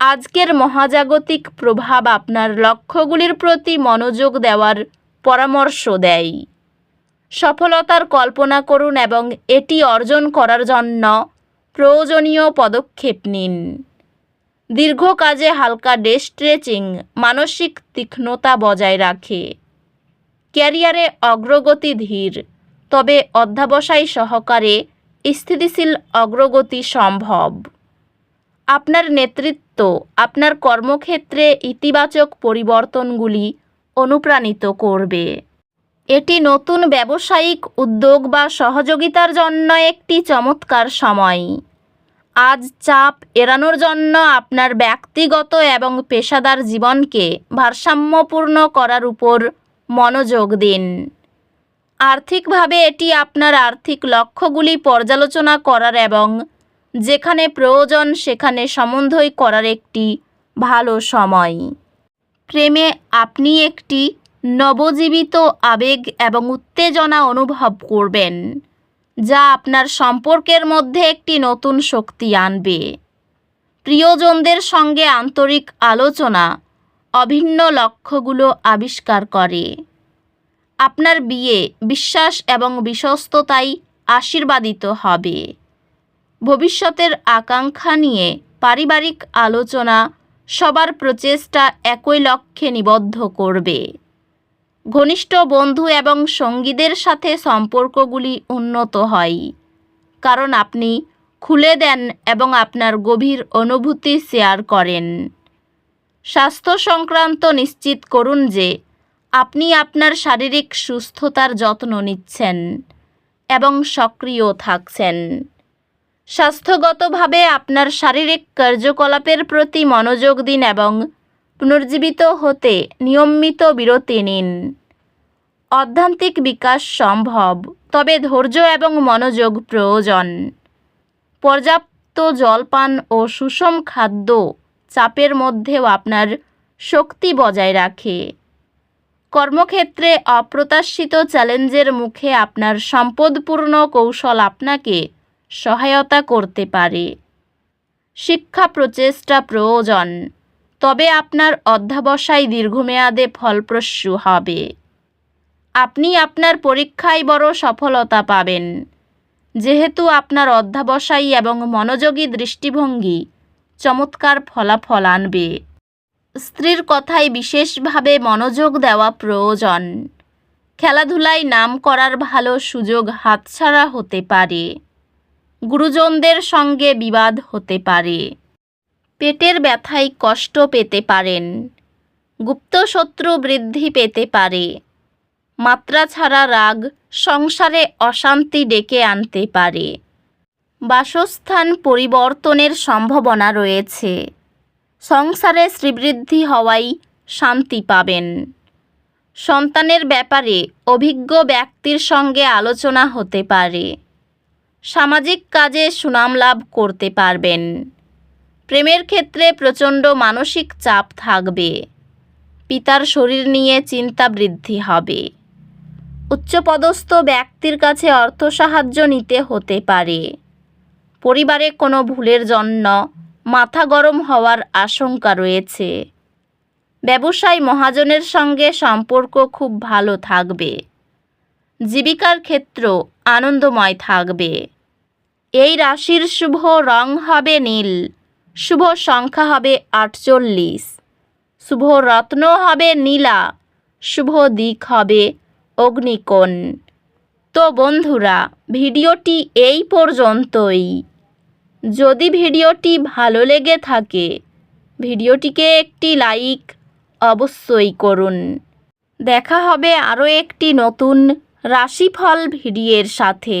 আজকের মহাজাগতিক প্রভাব আপনার লক্ষ্যগুলির প্রতি মনোযোগ দেওয়ার পরামর্শ দেয়। সফলতার কল্পনা করুন এবং এটি অর্জন করার জন্য প্রয়োজনীয় পদক্ষেপ নিন। দীর্ঘ কাজে হালকা ডে স্ট্রেচিং মানসিক তীক্ষ্ণতা বজায় রাখে। ক্যারিয়ারে অগ্রগতি ধীর, তবে অধ্যাবসায় সহকারে স্থিতিশীল অগ্রগতি সম্ভব। আপনার নেতৃত্ব, আপনার কর্মক্ষেত্রে ইতিবাচক পরিবর্তনগুলি অনুপ্রাণিত করবে। এটি নতুন ব্যবসায়িক উদ্যোগ বা সহযোগিতার জন্য একটি চমৎকার সময়। আজ চাপ এড়ানোর জন্য আপনার ব্যক্তিগত এবং পেশাদার জীবনকে ভারসাম্যপূর্ণ করার উপর মনোযোগ দিন। আর্থিকভাবে এটি আপনার আর্থিক লক্ষ্যগুলি পর্যালোচনা করার এবং যেখানে প্রয়োজন, সেখানে সম্বন্ধই করার একটি ভালো সময়। প্রেমে আপনি একটি নবজীবিত আবেগ এবং উত্তেজনা অনুভব করবেন, যা আপনার সম্পর্কের মধ্যে একটি নতুন শক্তি আনবে। প্রিয়জনদের সঙ্গে আন্তরিক আলোচনা, অভিন্ন লক্ষ্যগুলো আবিষ্কার করে। আপনার বিয়ে, বিশ্বাস এবং বিশ্বস্ততাই আশীর্বাদিত হবে। ভবিষ্যতের আকাঙ্ক্ষা নিয়ে পারিবারিক আলোচনা সবার প্রচেষ্টা একই লক্ষ্যে নিবদ্ধ করবে। ঘনিষ্ঠ বন্ধু এবং সঙ্গীদের সাথে সম্পর্কগুলি উন্নত হয়। কারণ আপনি খুলে দেন এবং আপনার গভীর অনুভূতি শেয়ার করেন। স্বাস্থ্য সংক্রান্ত নিশ্চিত করুন যে আপনি আপনার শারীরিক সুস্থতার যত্ন নিচ্ছেন এবং সক্রিয় থাকছেন। স্বাস্থ্যগতভাবে আপনার শারীরিক কার্যকলাপের প্রতি মনোযোগ দিন এবং পুনর্জীবিত হতে নিয়মিত বিরতি নিন। অধ্যান্তিক বিকাশ সম্ভব, তবে ধৈর্য এবং মনোযোগ প্রয়োজন। পর্যাপ্ত জলপান ও সুষম খাদ্য চাপের মধ্যেও আপনার শক্তি বজায় রাখে। কর্মক্ষেত্রে অপ্রত্যাশিত চ্যালেঞ্জের মুখে আপনার সম্পদপূর্ণ কৌশল আপনাকে সহায়তা করতে পারে। শিক্ষা প্রচেষ্টা প্রয়োজন, তবে আপনার অধ্যাবসায় দীর্ঘমেয়াদে ফলপ্রসূ হবে। আপনি আপনার পরীক্ষায় বড় সফলতা পাবেন। যেহেতু আপনার অধ্যাবসায়ী এবং মনোযোগী দৃষ্টিভঙ্গি চমৎকার ফলাফল আনবে। স্ত্রীর কথায় বিশেষভাবে মনোযোগ দেওয়া প্রয়োজন। খেলাধুলায় নাম করার ভালো সুযোগ হাতছাড়া হতে পারে। গুরুজনদের সঙ্গে বিবাদ হতে পারে। পেটের ব্যথায় কষ্ট পেতে পারেন। গুপ্ত শত্রু বৃদ্ধি পেতে পারে। মাত্রা ছাড়া রাগ সংসারে অশান্তি ডেকে আনতে পারে। বাসস্থান পরিবর্তনের সম্ভাবনা রয়েছে। সংসারে শ্রীবৃদ্ধি হওয়াই শান্তি পাবেন। সন্তানের ব্যাপারে অভিজ্ঞ ব্যক্তির সঙ্গে আলোচনা হতে পারে। সামাজিক কাজে সুনাম লাভ করতে পারবেন। প্রেমের ক্ষেত্রে প্রচণ্ড মানসিক চাপ থাকবে। পিতার শরীর নিয়ে চিন্তা বৃদ্ধি হবে। উচ্চপদস্থ ব্যক্তির কাছে অর্থ সাহায্য নিতে হতে পারে। পরিবারে কোনো ভুলের জন্য মাথা গরম হওয়ার আশঙ্কা রয়েছে। ব্যবসায় মহাজনের সঙ্গে সম্পর্ক খুব ভালো থাকবে। জীবিকার ক্ষেত্র আনন্দময় থাকবে। এই রাশির শুভ রং হবে নীল, শুভ সংখ্যা হবে আটচল্লিশ, শুভ রত্ন হবে নীলা, শুভ দিক হবে অগ্নিকোণ। তো বন্ধুরা, ভিডিওটি এই পর্যন্তই। যদি ভিডিওটি ভালো লেগে থাকে, ভিডিওটিকে একটি লাইক অবশ্যই করুন। দেখা হবে আরও একটি নতুন রাশিফল ভিডিওর সাথে।